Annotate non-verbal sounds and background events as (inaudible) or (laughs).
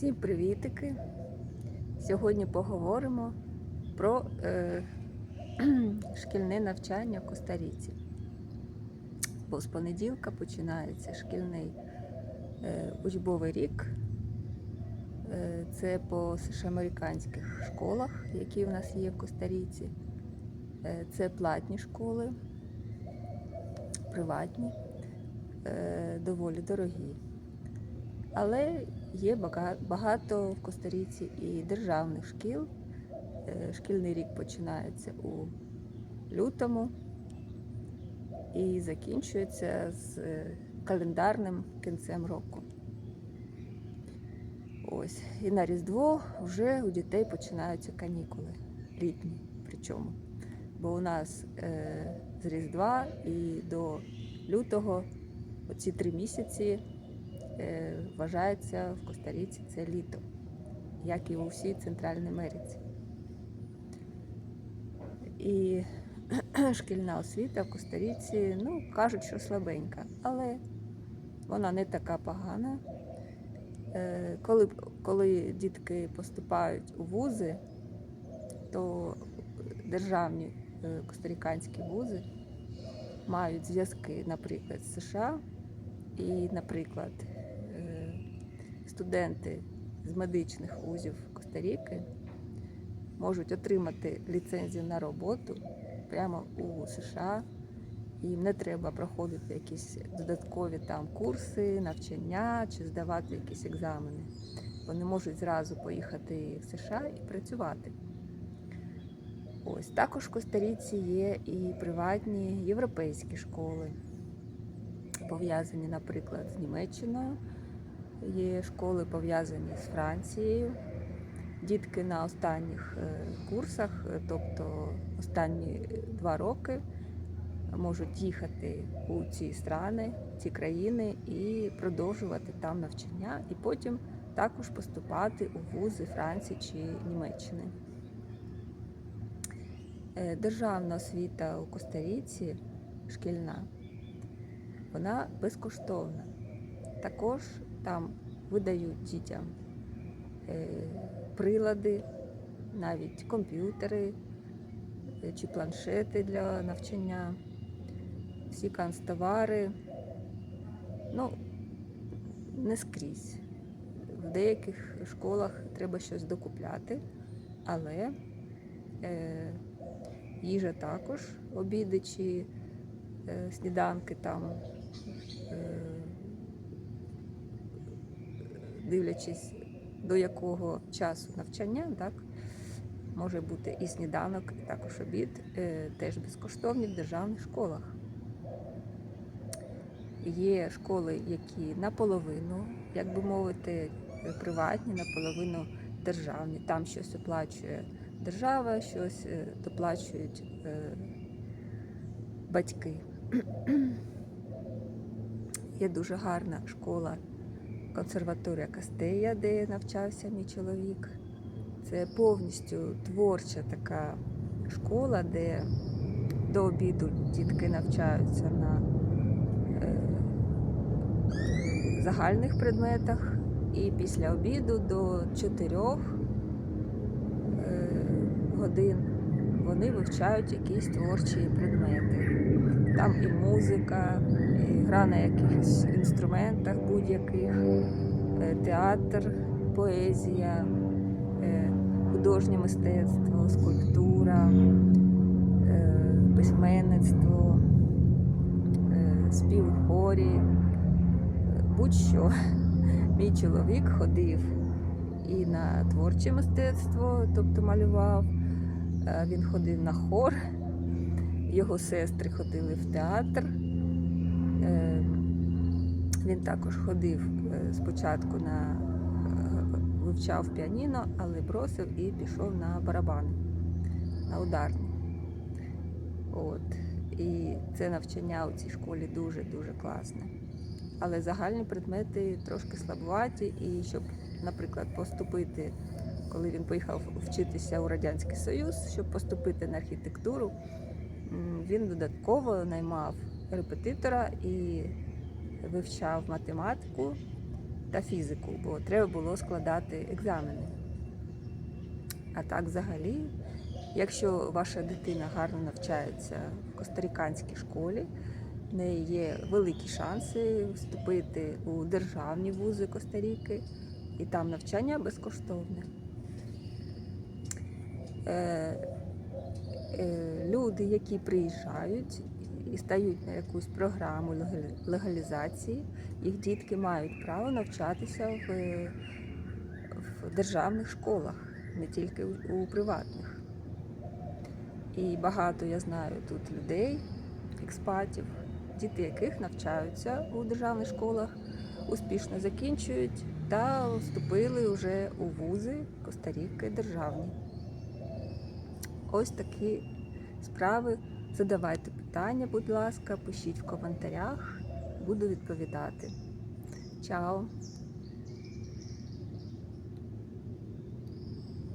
Всім привітики! Сьогодні поговоримо про е, (clears throat) шкільне навчання в Коста-Ріці. Бо з понеділка починається шкільний е, учбовий рік. Е, це по американських школах, які в нас є в Коста-Ріці. Е, це платні школи, приватні, е, доволі дорогі. Але є багато в Коста-Ріці і державних шкіл. Е, Шкільний рік починається у лютому і закінчується з е, календарним кінцем року. Ось. І на Різдво вже у дітей починаються канікули літні. Причому. Бо у нас е, з Різдва і до лютого оці три місяці вважається в Коста-Ріці це літо, як і у всій Центральній Америці. І (clears throat) шкільна освіта в Коста-Ріці, ну, кажуть, що слабенька, але вона не така погана. Е, Коли, коли дітки поступають у вузи, то державні е, костаріканські вузи мають зв'язки, наприклад, з США. І, наприклад, е, студенти з медичних вузів Коста-Ріки можуть отримати ліцензію на роботу прямо у США. Їм не треба проходити якісь додаткові там курси, навчання чи здавати якісь екзамени. Вони можуть зразу поїхати в США і працювати. Ось також в Коста-Ріці є і приватні європейські школи пов'язані, наприклад, з Німеччиною. Є школи пов'язані з Францією. Дітки на останніх е, курсах, е, тобто останні два роки, можуть їхати у ці страни, ці країни і продовжувати там навчання, і потім також поступати у вузи Франції чи Німеччини. Е, Державна освіта у Коста-Ріці шкільна вона безкоштовна. Також там видають дітям е, прилади, навіть комп'ютери е, чи планшети для навчання, всі канцтовари. Ну, не скрізь. В деяких школах треба щось докупляти, але е, їжа також, обіди чи е, сніданки там Е, дивлячись до якого часу навчання, так, може бути і сніданок, і також обід, е, теж безкоштовні в державних школах. Є школи, які наполовину, як би мовити, приватні, наполовину державні. Там щось оплачує держава, щось е, доплачують е, батьки. (clears throat) Є дуже гарна школа, консерваторія Кастея, де навчався мій чоловік. Це повністю творча така школа, де до обіду дітки навчаються на е, загальних предметах, і після обіду до 4 е, годин вони вивчають якісь творчі предмети. Там і музика, і гра на якихось інструментах будь-яких, е, театр, поезія, е, художнє мистецтво, скульптура, е, письменництво, спів у хорі, будь-що. (laughs) Мій чоловік ходив і на творче мистецтво, тобто малював. Він ходив на хор. Його сестри ходили в театр. Е, Він також ходив е, спочатку на е, вивчав піаніно, але бросив і пішов на барабани, на ударні. От. І це навчання у цій школі дуже-дуже класне. Але загальні предмети трошки слабуваті, і щоб, наприклад, поступити, коли він поїхав вчитися у Радянський Союз, щоб поступити на архітектуру, він додатково наймав репетитора і вивчав математику та фізику, бо треба було складати екзамени. А так, взагалі, якщо ваша дитина гарно навчається в костаріканській школі, в неї є великі шанси вступити у державні вузи Коста-Ріки, і там навчання безкоштовне. Е, люди, які приїжджають і стають на якусь програму легалізації, їх дітки мають право навчатися в, в державних школах, не тільки у приватних. І багато я знаю тут людей, експатів, діти яких навчаються у державних школах, успішно закінчують та вступили вже у вузи Коста-Ріки державні. Ось такі справи. Задавайте питання, будь ласка, пишіть в коментарях, буду відповідати. Чао!